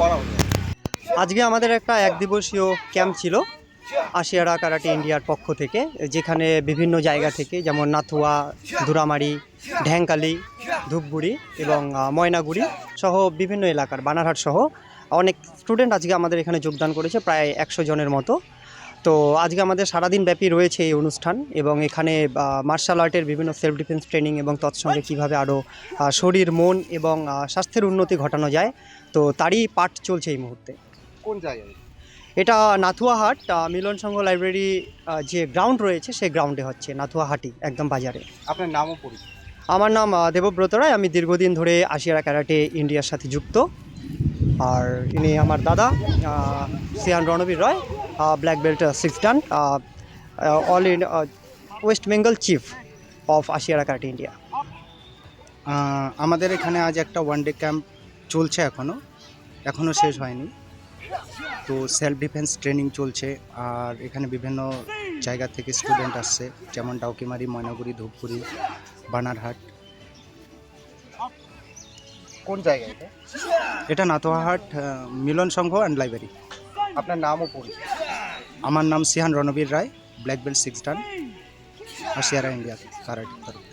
করা আজকে আমাদের একটা এক দিবসীয় ক্যাম্প ছিল আশিয়ারা কারাটে ইন্ডিয়ার পক্ষ থেকে, যেখানে বিভিন্ন জায়গা থেকে যেমন নাথুয়া দুরামারি ঢ্যাঙ্কালি ধূপগুড়ি এবং ময়নাগুড়ি সহ বিভিন্ন এলাকার, বানারহাট সহ অনেক স্টুডেন্ট আজকে আমাদের এখানে যোগদান করেছে, প্রায় একশো জনের মতো। তো আজকে আমাদের সারাদিন ব্যাপী রয়েছে এই অনুষ্ঠান এবং এখানে মার্শাল আর্টের বিভিন্ন সেলফ ডিফেন্স ট্রেনিং এবং তৎসঙ্গে কীভাবে আরও শরীর মন এবং স্বাস্থ্যের উন্নতি ঘটানো যায়। তো তারই পাঠ চলছে এই মুহূর্তে। কোন জায়গায় এটা? নাথুয়াহাট মিলন সংঘ লাইব্রেরি যে গ্রাউন্ড রয়েছে সেই গ্রাউন্ডে হচ্ছে নাথুয়াহাটি একদম বাজারে। আপনার নামও পরিচয় আমার নাম দেবব্রত রায়। আমি দীর্ঘদিন ধরে আশিয়ারা ক্যারাটে ইন্ডিয়ার সাথে যুক্ত। আর ইনি আমার দাদা Shihan Ranbir Roy. Black belt six dan all in West Bengal chief of Ashihara karate India আমাদের এখানে আজ একটা ওয়ান ডে ক্যাম্প চলছে এখনও এখনও শেষ হয়নি। তো সেলফ ডিফেন্স ট্রেনিং চলছে আর এখানে বিভিন্ন জায়গা থেকে স্টুডেন্ট আসছে যেমন ডাউকিমারি ময়নাগুড়ি ধূপগুড়ি বানারহাট। কোন জায়গায় এটা? এটা নাতোয়াহাট মিলন সংঘ অ্যান্ড লাইব্রেরি আপনার নামও পরিচয় আমার নাম Shihan Ranbir Roy black belt six dan Ashihara India karate তরফ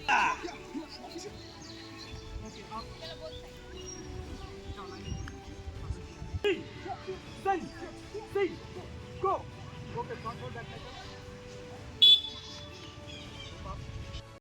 that.